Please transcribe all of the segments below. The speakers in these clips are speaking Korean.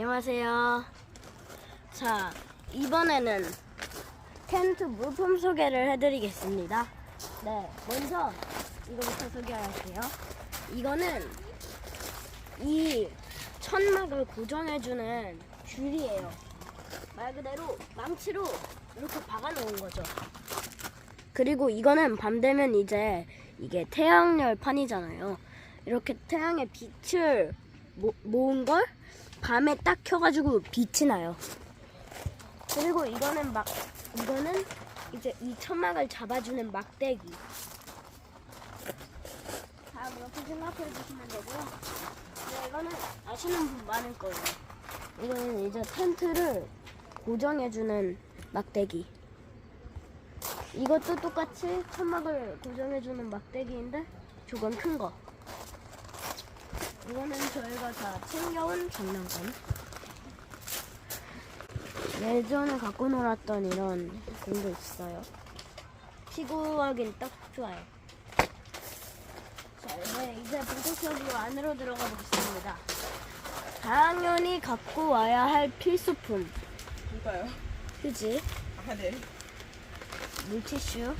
안녕하세요. 자, 이번에는 텐트 물품 소개를 해드리겠습니다. 네, 먼저 이거부터 소개할게요. 이거는 이 천막을 고정해주는 줄이에요. 말 그대로 망치로 이렇게 박아놓은 거죠. 그리고 이거는 밤 되면 이제 이게 태양열 판이잖아요. 이렇게 태양의 빛을 모, 모은 걸 밤에 딱 켜가지고 빛이 나요. 그리고 이거는 막 이거는 이제 이 천막을 잡아주는 막대기. 다 그렇게 생각해 주시면 되고요. 네, 이거는 아시는 분 많을 거예요. 이거는 이제 텐트를 고정해주는 막대기. 이것도 똑같이 천막을 고정해주는 막대기인데 조금 큰 거. 이거는 저희가 다 챙겨온 장난감. 예전에 갖고 놀았던 이런 공도 있어요. 피구하긴 딱 좋아요. 자, 네, 이제 본격적으로 안으로 들어가 보겠습니다. 당연히 갖고 와야 할 필수품. 누가요? 휴지, 아, 네. 물티슈,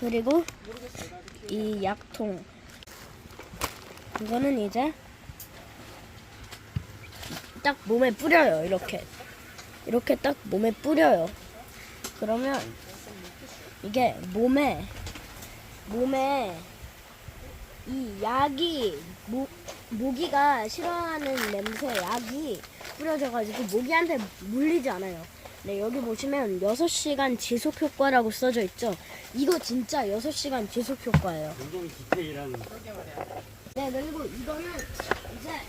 그리고 이 약통. 이거는 이제 딱 몸에 뿌려요. 이렇게. 이렇게 딱 몸에 뿌려요. 그러면 이게 몸에 몸에 이 약이 모, 모기가 싫어하는 냄새 약이 뿌려져가지고 모기한테 물리지 않아요. 네, 여기 보시면 6시간 지속 효과라고 써져 있죠. 이거 진짜 6시간 지속 효과예요. 굉장히 디테일한 네, 그리고 이거는 이제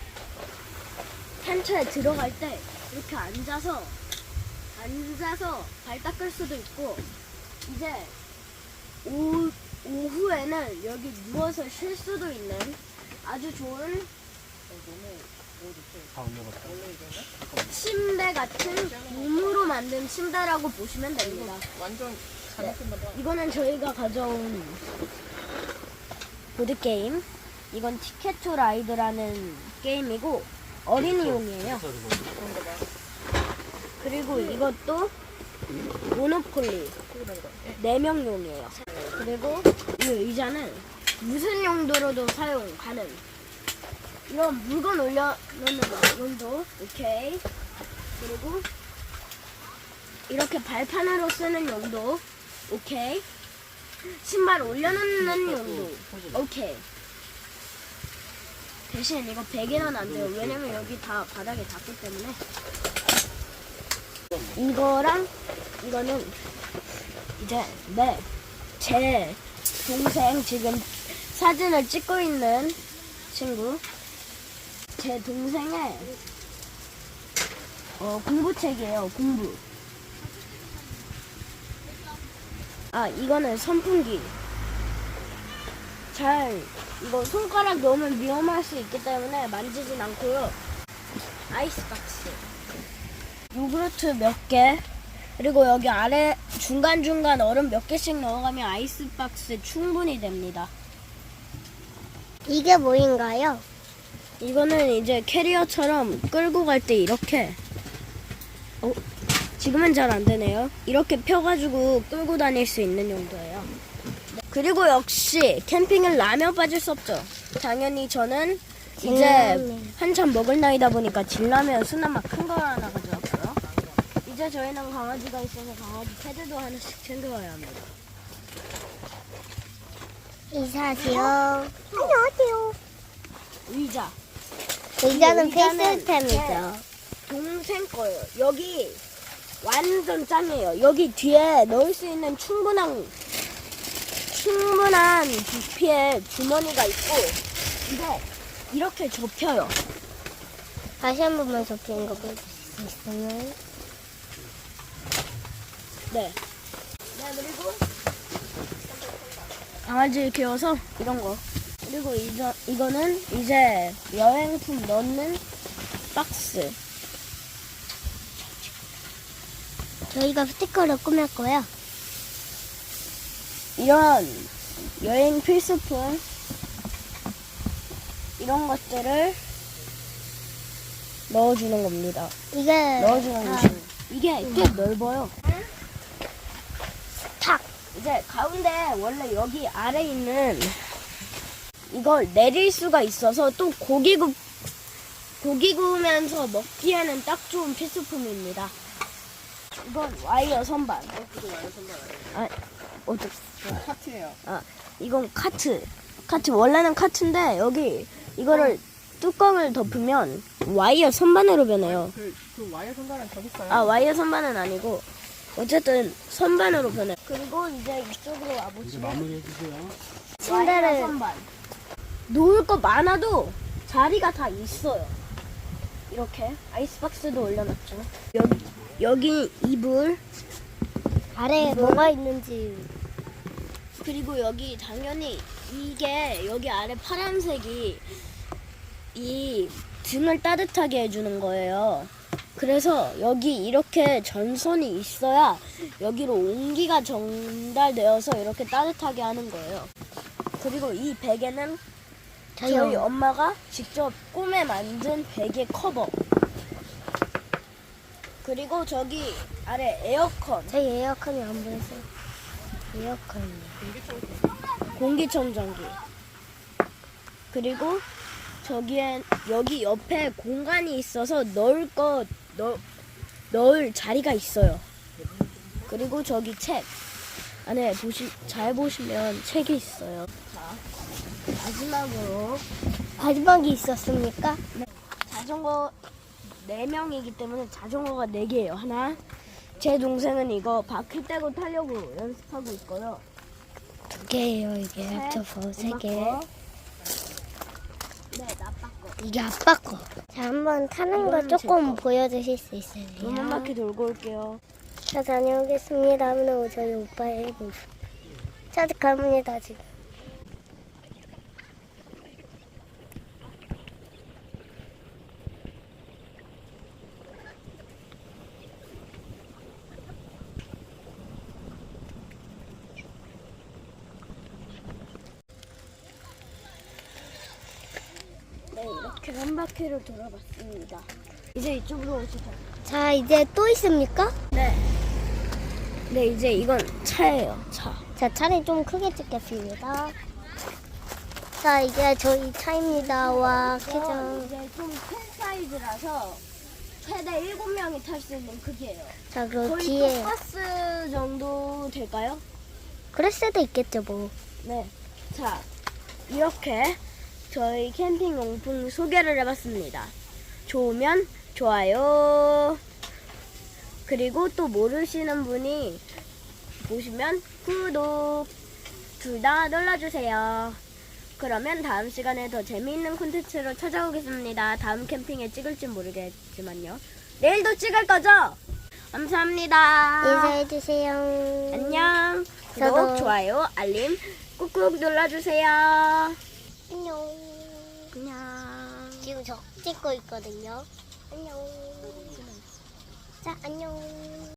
텐트에 들어갈 때 이렇게 앉아서 앉아서 발 닦을 수도 있고 이제 오, 오후에는 여기 누워서 쉴 수도 있는 아주 좋은. 침대 같은 몸으로 만든 침대라고 보시면 됩니다. 완전 거다. 이거는 저희가 가져온 보드게임. 이건 티켓 투 라이드라는 게임이고 어린이용이에요. 그리고 이것도 모노폴리 네 명용이에요. 그리고 이 의자는 무슨 용도로도 사용 가능. 이런 물건 올려놓는 용도, 오케이. 그리고 이렇게 발판으로 쓰는 용도, 오케이. 신발 올려놓는 용도, 오케이. 대신 이거 베개는 안 돼요. 왜냐면 여기 다 바닥에 닿기 때문에. 이거랑 이거는 이제 네, 제 동생 지금 사진을 찍고 있는 친구 제 동생의 어, 공부책이에요 공부 아 이거는 선풍기 잘 이거 손가락 넣으면 위험할 수 있기 때문에 만지진 않고요 아이스박스 요구르트 몇 개, 그리고 여기 아래 중간중간 얼음 몇 개씩 넣어가면 아이스박스 충분히 됩니다. 이게 뭐인가요? 이거는 이제 캐리어처럼 끌고 갈 때 이렇게, 어, 지금은 잘 안 되네요. 이렇게 펴가지고 끌고 다닐 수 있는 용도예요. 그리고 역시 캠핑은 라면 빠질 수 없죠. 당연히 저는 이제 진라면. 한참 먹을 나이다 보니까 진라면 수나마 큰거 하나 가져왔고요. 이제 저희는 강아지가 있어서 강아지 패드도 하나씩 챙겨와야 합니다. 이사하세요. 안녕하세요. 의자. 의자는 의자는 필수템이죠. 동생 거예요. 여기 완전 짱이에요. 여기 뒤에 넣을 수 있는 충분한 충분한 부피의 주머니가 있고 이게 이렇게 접혀요. 다시 한 번만 접히는 거볼수 있어요? 네. 네 그리고 강아지를 키워서 이런 거. 그리고 이저, 이거는 이제 여행품 넣는 박스. 저희가 스티커를 꾸밀 거예요. 이런 여행 필수품 이런 것들을 넣어주는 겁니다. 이게 넣어주는 아, 곳이 이게 꽤 넓어요. 탁. 이제 가운데 원래 여기 아래 있는 이걸 내릴 수가 있어서 또 고기 굽 고기 구우면서 먹기에는 딱 좋은 필수품입니다. 이건 와이어 선반. 그거 와요 선발 아, 어떻? 파티예요 아, 이건 카트. 카트 원래는 카트인데 여기 이거를 뚜껑을 덮으면 와이어 선반으로 변해요. 그, 그 와이어 선발은 저기 있어요 아 와이어 선반은 아니고 어쨌든 선반으로 변해. 그리고 이제 이쪽으로 이제 와보시면 마무리해 주세요. 침대를- 와이어 선반. 놓을 거 많아도 자리가 다 있어요. 이렇게 아이스박스도 올려놨죠. 여기 여기 이불 아래에 뭐가 있는지 그리고 여기 당연히 이게 여기 아래 파란색이 이 등을 따뜻하게 해주는 거예요. 그래서 여기 이렇게 전선이 있어야 여기로 온기가 전달되어서 이렇게 따뜻하게 하는 거예요. 그리고 이 베개는 저희 저요. 엄마가 직접 꿈에 만든 베개 커버. 그리고 저기 아래 에어컨. 저희 에어컨이 안 보여서 에어컨이 공기청정기. 그리고 저기엔 여기 옆에 공간이 있어서 넣을 거 넣, 넣을 자리가 있어요. 그리고 저기 책 안에 보시 잘 보시면 책이 있어요. 자 마지막으로 마지막이 있었습니까? 자전거 4명이기 때문에 자전거가 4개예요. 하나. 제 동생은 이거 바퀴 떼고 타려고 연습하고 있고요. 두 개예요 이게 합쳐서 세 엄마 개. 거. 네, 나빠 거. 이게 아빠 거. 자 한번 타는 거 이거는 제 조금 거. 보여주실 수 있어요? 한 바퀴 돌고 올게요. 자 다녀오겠습니다. 오늘 저희 오빠의 모습. 자 갑니다 지금. 네, 이렇게 한 바퀴를 돌아봤습니다. 이제 이쪽으로 오시죠. 자 이제 또 있습니까? 네. 네, 이제 이건 차예요, 차. 자 차를 좀 크게 찍겠습니다. 자 이게 저희 차입니다. 와 크죠. 이제 좀 큰 사이즈라서 최대 7명이 탈 수 있는 크기예요. 자 거의 뒤에 토파스 정도 될까요? 그럴 수도 있겠죠 뭐. 네. 자, 이렇게 저희 캠핑 용품 소개를 해봤습니다. 좋으면 좋아요. 그리고 또 모르시는 분이 보시면 구독 둘 다 눌러주세요. 그러면 다음 시간에 더 재미있는 콘텐츠로 찾아오겠습니다. 다음 캠핑에 찍을지 모르겠지만요. 내일도 찍을 거죠? 감사합니다. 인사해주세요. 안녕. 저도. 구독, 좋아요, 알림 꾹꾹 눌러주세요. 안녕. 안녕. 지금 저 찍고 있거든요. 안녕. 자, 안녕.